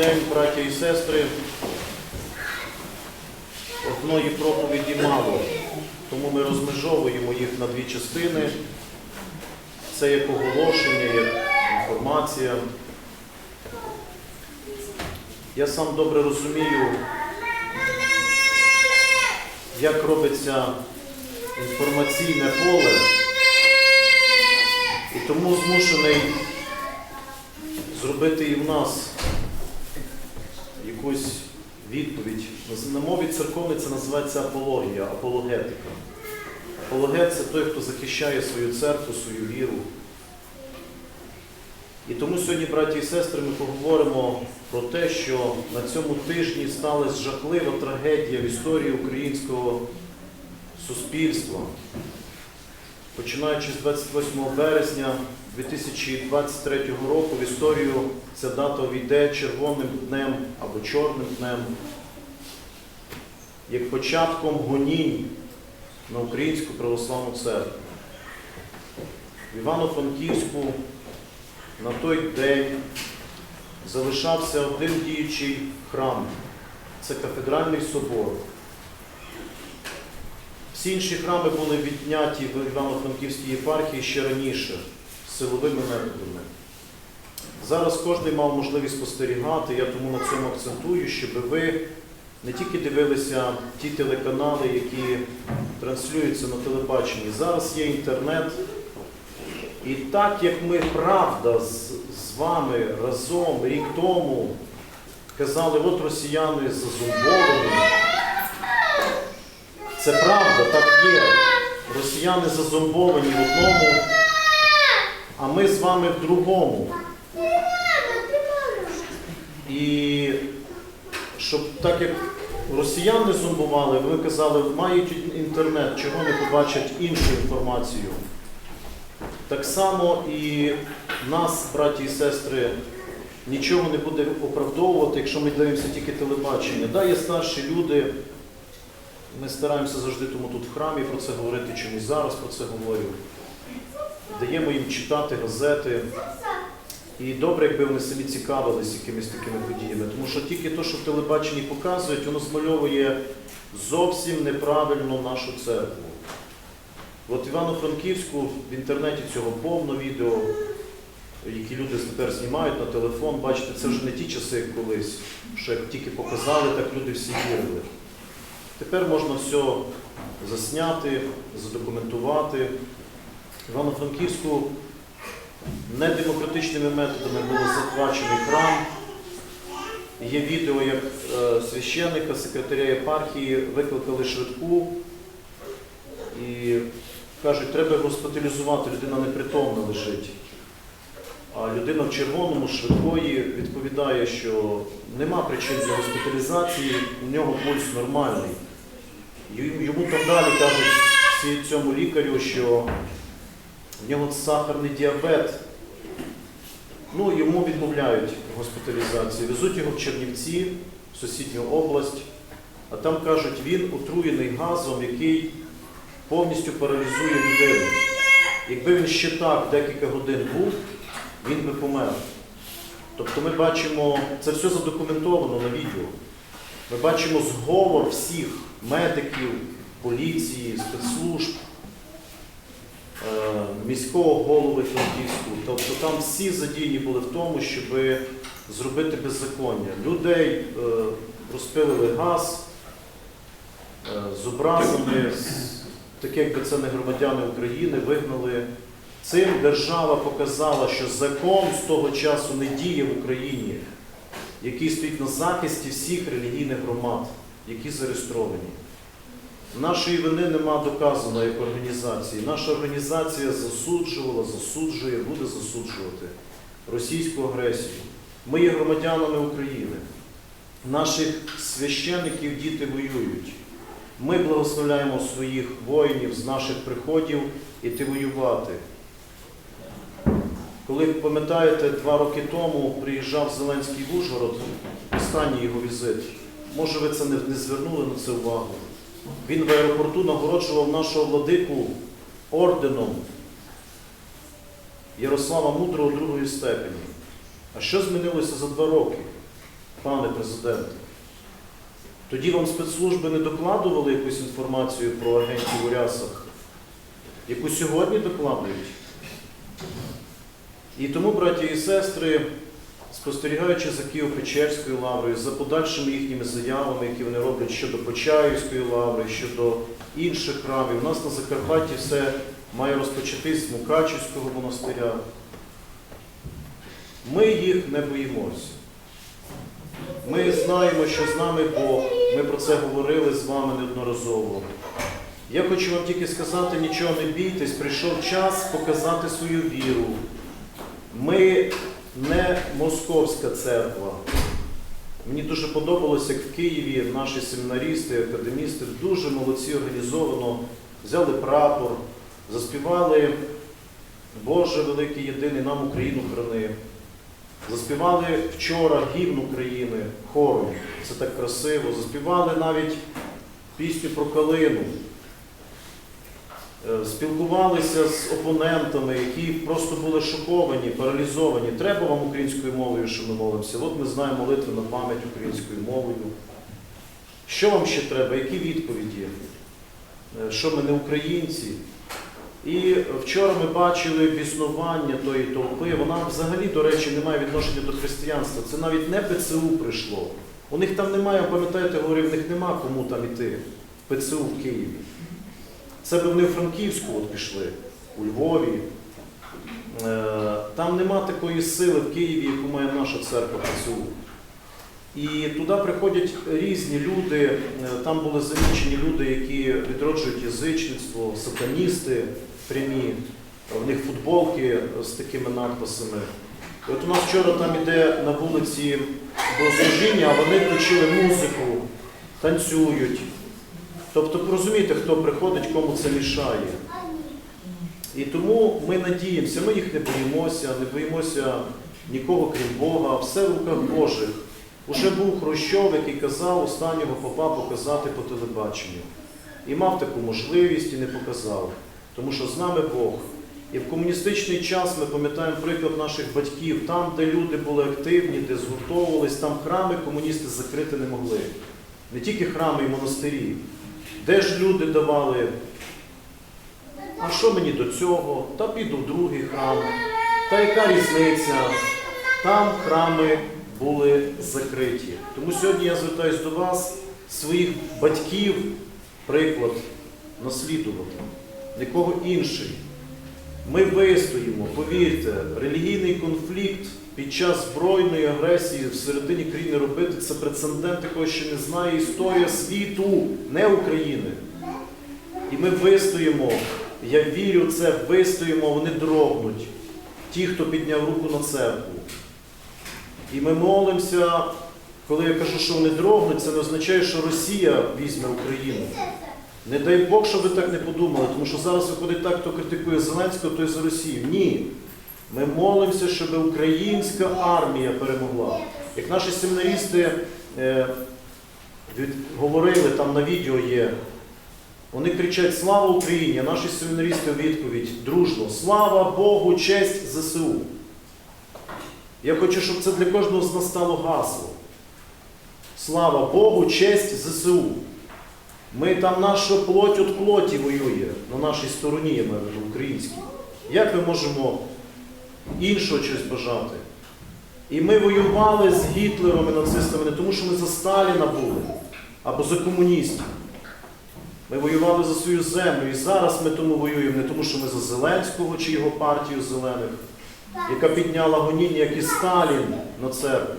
день, браття і сестри. Одної проповіді мало, тому ми розмежовуємо їх на дві частини. Це як оголошення, як інформація. Я сам добре розумію, як робиться інформаційне поле, і тому змушений зробити і в нас якусь відповідь. На мові церковної це називається апологія, апологетика. Апологет це той, хто захищає свою церкву, свою віру. І тому сьогодні, браті і сестри, ми поговоримо про те, що на цьому тижні сталася жахлива трагедія в історії українського суспільства. Починаючи з 28 березня 2023 року в історію ця дата увійде червоним днем або чорним днем, як початком гонінь на Українську православну церкву. В Івано-Франківську на той день залишався один діючий храм це кафедральний собор. Всі інші храми були відняті в Івано-Франківській єпархії ще раніше, силовими методами. Зараз кожен мав можливість спостерігати, я тому на цьому акцентую, щоб ви не тільки дивилися ті телеканали, які транслюються на телебаченні. Зараз є інтернет. І так як ми правда з, з вами разом рік тому казали, от росіяни зазумбовані. Це правда, так є. Росіяни зазомбовані в одному, а ми з вами в другому. І щоб так як росіяни зомбували, ви казали, мають інтернет, чого не побачать іншу інформацію. Так само і нас, браті і сестри, нічого не буде оправдовувати, якщо ми дивимося тільки телебачення. Да, є старші люди. Ми стараємося завжди тому тут в храмі про це говорити, чомусь зараз про це говорю. Даємо їм читати газети. І добре, якби вони самі цікавились якимись такими подіями. Тому що тільки те, що в телебаченні показують, воно змальовує зовсім неправильно нашу церкву. От Івано-Франківську в інтернеті цього повно відео, які люди тепер знімають на телефон. Бачите, це вже не ті часи, як колись, що як тільки показали, так люди всі вірили. Тепер можна все засняти, задокументувати. Івано-Франківську недемократичними методами було захвачений храм. Є відео, як е, священника, секретаря єпархії викликали швидку і кажуть, треба госпіталізувати, людина непритомна лежить. А людина в червоному швидкої відповідає, що нема причин для госпіталізації, у нього пульс нормальний. Йому там далі кажуть цьому лікарю, що в нього сахарний діабет. Ну, йому відмовляють госпіталізації. Везуть його в Чернівці, в сусідню область, а там кажуть, він отруєний газом, який повністю паралізує людину. Якби він ще так декілька годин був, він би помер. Тобто ми бачимо, це все задокументовано на відео. Ми бачимо зговор всіх медиків, поліції, спецслужб, міського голови Франківську. Тобто там всі задіяні були в тому, щоб зробити беззаконня. Людей е, розпилили газ е, з образами, таке, якби це не громадяни України, вигнали. Цим держава показала, що закон з того часу не діє в Україні, який стоїть на захисті всіх релігійних громад, які зареєстровані. Нашої вини нема доказано як організації. Наша організація засуджувала, засуджує, буде засуджувати російську агресію. Ми є громадянами України. Наших священників діти воюють. Ми благословляємо своїх воїнів з наших приходів іти воювати. Коли пам'ятаєте, два роки тому приїжджав Зеленський в Ужгород, останній його візит. Може, ви це не, не звернули на це увагу. Він в аеропорту нагороджував нашого владику орденом Ярослава Мудрого другої степені. А що змінилося за два роки? пане президенте? Тоді вам спецслужби не докладували якусь інформацію про агентів у рясах, яку сьогодні докладують. І тому, браті і сестри, спостерігаючи за Києво-Печерською лаврою, за подальшими їхніми заявами, які вони роблять щодо Почаївської лаври, щодо інших храмів, у нас на Закарпатті все має розпочатись з Мукачівського монастиря. Ми їх не боїмося. Ми знаємо, що з нами Бог. Ми про це говорили з вами неодноразово. Я хочу вам тільки сказати, нічого не бійтесь, прийшов час показати свою віру. Ми не московська церква. Мені дуже подобалося, як в Києві наші семінарісти, академісти дуже молодці організовано взяли прапор, заспівали Боже великий єдиний нам Україну храни. Заспівали вчора гімн України хором. Це так красиво. Заспівали навіть пісню про калину. Е, Спілкувалися з опонентами, які просто були шоковані, паралізовані. Треба вам українською мовою, що ми молимося. От ми знаємо молитви на пам'ять українською мовою. Що вам ще треба? Які відповіді? Е, Що ми не українці? І вчора ми бачили біснування тої толпи. Вона взагалі, до речі, не має відношення до християнства. Це навіть не ПЦУ прийшло. У них там немає, пам'ятаєте, говорив, в них нема кому там іти. ПЦУ в Києві. Це би вони в Франківську от пішли, у Львові. Е, Там нема такої сили в Києві, яку має наша церква ПЦУ. І туди приходять різні люди, е, там були замічені люди, які відроджують язичництво, сатаністи прямі, в них футболки з такими надписами. І от у нас вчора там іде на вулиці богослужіння, а вони включили музику, танцюють. Тобто розумієте, хто приходить, кому це мішає. І тому ми надіємося, ми їх не боїмося, не боїмося нікого крім Бога, все в руках Божих. Уже був Хрущов, який казав останнього попа показати по телебаченню. І мав таку можливість і не показав. Тому що з нами Бог. І в комуністичний час ми пам'ятаємо приклад наших батьків, там, де люди були активні, де згуртовувались, там храми комуністи закрити не могли. Не тільки храми і монастирі. Де ж люди давали? А що мені до цього? Та піду в другий храм. Та яка різниця? Там храми були закриті. Тому сьогодні я звертаюся до вас, своїх батьків, приклад наслідувати, нікого інший. Ми вистоїмо, повірте, релігійний конфлікт під час збройної агресії всередині країни робити це прецедент, якого ще не знає історія світу, не України. І ми вистоїмо. Я вірю в це, вистоїмо, вони дрогнуть. Ті, хто підняв руку на церкву. І ми молимося, коли я кажу, що вони дрогнуть, це не означає, що Росія візьме Україну. Не дай Бог, щоб ви так не подумали, тому що зараз виходить так, хто критикує Зеленського, той за Росію. Ні. Ми молимося, щоб українська армія перемогла. Як наші семінарісти е, від- говорили, там на відео є, вони кричать Слава Україні! А наші семінарісти у відповідь дружно Слава Богу, честь ЗСУ. Я хочу, щоб це для кожного з нас стало гасло. Слава Богу, честь ЗСУ. Ми там наша плоть від плоті воює на нашій стороні, я маю українській. Як ми можемо іншого щось бажати? І ми воювали з Гітлером і нацистами не тому, що ми за Сталіна були або за комуністів. Ми воювали за свою землю. І зараз ми тому воюємо не тому, що ми за Зеленського чи його партію зелених, яка підняла гоніння, як і Сталін на церкву.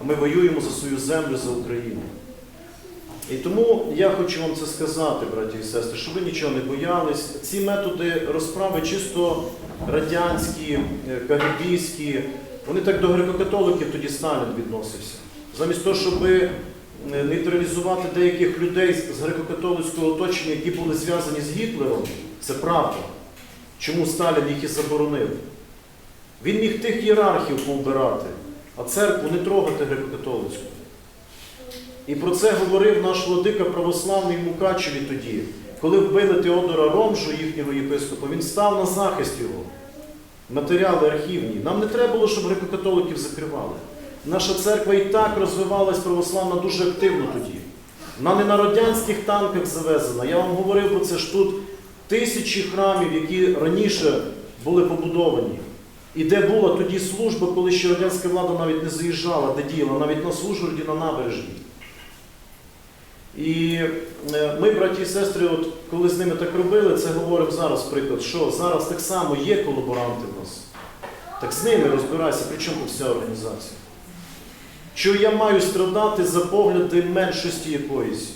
А ми воюємо за свою землю, за Україну. І тому я хочу вам це сказати, браті і сестри, щоб ви нічого не боялись. Ці методи розправи чисто радянські, е, кагибійські, вони так до греко-католиків тоді Сталін відносився. Замість того, щоб е, нейтралізувати деяких людей з греко-католицького оточення, які були зв'язані з Гітлером, це правда. Чому Сталін їх і заборонив? Він міг тих ієрархів повбирати, а церкву не трогати греко-католицьку. І про це говорив наш владика православний Мукачеві тоді, коли вбили Теодора Ромжу, їхнього єпископа, він став на захист його. Матеріали архівні. Нам не треба було, щоб греко-католиків закривали. наша церква і так розвивалась православна дуже активно тоді. Вона не на радянських танках завезена. Я вам говорив про це ж тут тисячі храмів, які раніше були побудовані. І де була тоді служба, коли ще радянська влада навіть не заїжджала, де діяла, навіть на Служгороді, на набережній. І е, ми, браті і сестри, от коли з ними так робили, це говоримо зараз приклад, що зараз так само є колаборанти в нас. Так з ними розбирайся, при чому вся організація? Що я маю страдати за погляди меншості якоїсь?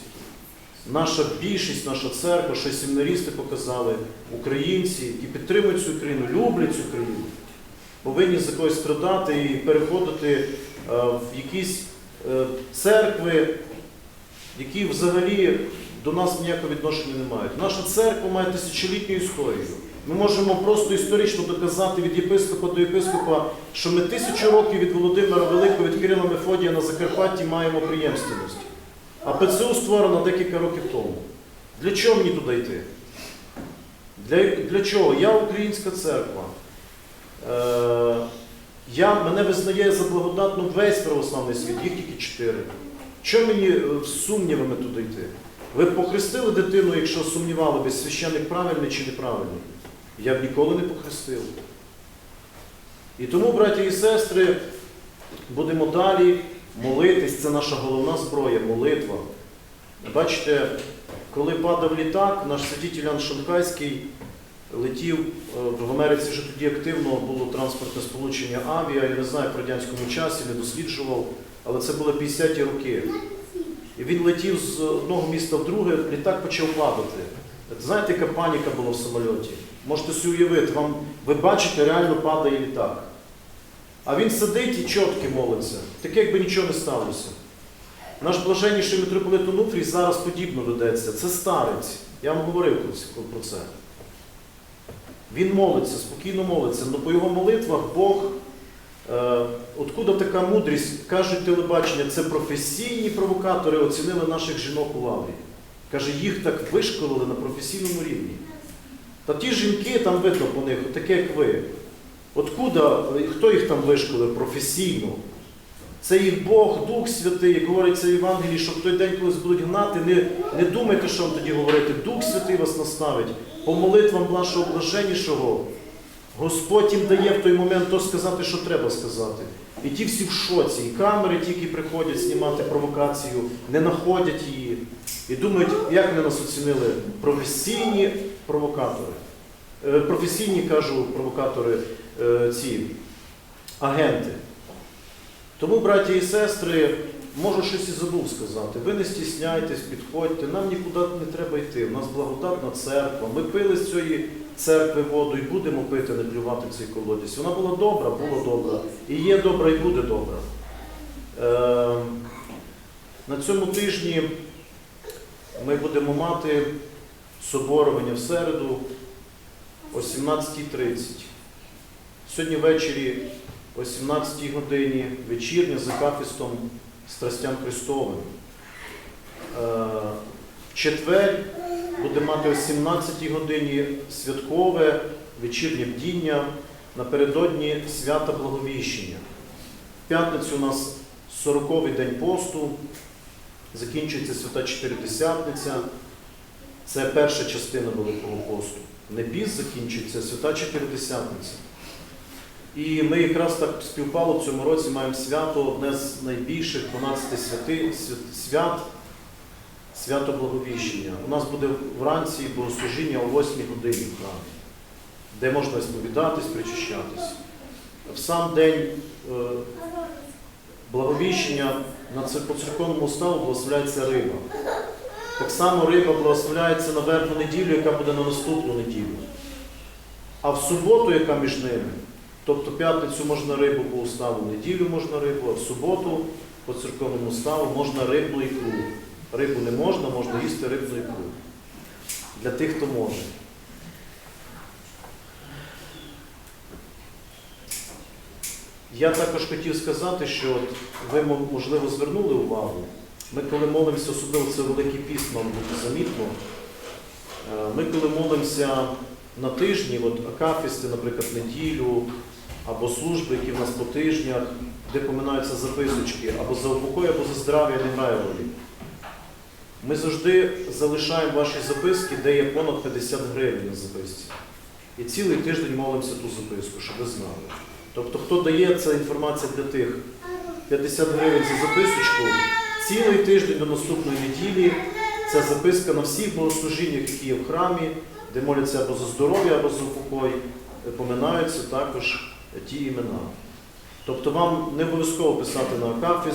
Наша більшість, наша церква, що семінарісти показали, українці, які підтримують цю країну, люблять цю країну, повинні за когось страдати і переходити е, в якісь е, церкви, які взагалі до нас ніякого відношення не мають. Наша церква має тисячолітню історію. Ми можемо просто історично доказати від єпископа до єпископа, що ми тисячу років від Володимира Великого, від Кирила Мефодія на Закарпатті маємо приємственність. А ПЦУ створено декілька років тому. Для чого мені туди йти? Для, для чого? Я українська церква. Е, я, мене визнає за благодатну весь православний світ, їх тільки чотири. Чому мені е, з сумнівами туди йти? Ви б похрестили дитину, якщо сумнівали би, священник правильний чи неправильний? Я б ніколи не похрестив. І тому, браті і сестри, будемо далі молитись. Це наша головна зброя, молитва. Бачите, коли падав літак, наш святитель Ян Шанкайський летів е, в Америці вже тоді активно було транспортне сполучення авіа, я не знаю про радянському часі, не досліджував, але це були 50-ті роки. І він летів з одного міста в друге, літак почав падати. Знаєте, яка паніка була в самольоті? Можете собі уявити, вам, ви бачите, реально падає літак. А він сидить і чотки молиться, таке, якби нічого не сталося. Наш блаженніший митрополит Онуфрій зараз подібно ведеться. Це старець. Я вам говорив про це- Він молиться, спокійно молиться, але по його молитвах Бог, откуда така мудрість, кажуть телебачення, це професійні провокатори оцінили наших жінок у лаврі. Каже, їх так вишколили на професійному рівні. Та ті жінки там видно по них, таке як ви. Откуда, хто їх там вишколив професійно? Це їх Бог, Дух Святий, як говориться в Євангелії, що в той день, коли будуть гнати, не, не думайте, що вам тоді говорити. Дух Святий вас наставить. По молитвам нашого блаженнішого Господь їм дає в той момент то сказати, що треба сказати. І ті всі в шоці, і камери тільки приходять знімати провокацію, не знаходять її. І думають, як вони нас оцінили професійні провокатори. Е, Професійні, кажу, провокатори е, ці агенти. Тому, браті і сестри, можу щось і забув сказати. Ви не стісняйтесь, підходьте, нам нікуди не треба йти. У нас благодатна церква. Ми пили з цієї церкви воду і будемо пити, не плювати в цей колодязь. Вона була добра, була добра. І є добра, і буде добра. Е, на цьому тижні ми будемо мати соборування в середу о 17.30. Сьогодні ввечері о 17 годині вечірня за кафістом Страстям Христовим. Е, В четвер буде мати о 17 годині святкове вечірнє бдіння напередодні свята Благовіщення. В п'ятницю у нас 40-й день посту, закінчується свята Чотиридесятниця. Це перша частина Великого посту. Не піст закінчується, свята Чотиридесятниця. І ми якраз так співпало в цьому році маємо свято, одне з найбільших 12 святи, свят, свят, свято Благовіщення. У нас буде вранці богослужіння о 8 годині в храмі, де можна сповідатись, причащатись. В сам день е, благовіщення на по церковному ставу благословляється риба. Так само риба благословляється на верхню неділю, яка буде на наступну неділю. А в суботу, яка між ними, тобто п'ятницю можна рибу по уставу, неділю можна рибу, а в суботу по церковному ставу можна рибну ікру. Рибу не можна, можна їсти рибну ікру. Для тих, хто може. Я також хотів сказати, що ви, можливо, звернули увагу. Ми коли молимося, особливо це Великий піст, мав бути замітно. Е, Ми коли молимося на тижні, от акафісти, наприклад, неділю, або служби, які в нас по тижнях, де поминаються записочки, або за упокой, або за здрав'я не грає ролі. Ми завжди залишаємо ваші записки, де є понад 50 гривень на записці. І цілий тиждень молимося ту записку, щоб ви знали. Тобто, хто дає ця інформація для тих 50 гривень за записочку, цілий тиждень до наступної неділі ця записка на всіх богослужіннях, які є в храмі, де моляться або за здоров'я, або за упокой, е, поминаються також ті імена. Тобто вам не обов'язково писати на акафі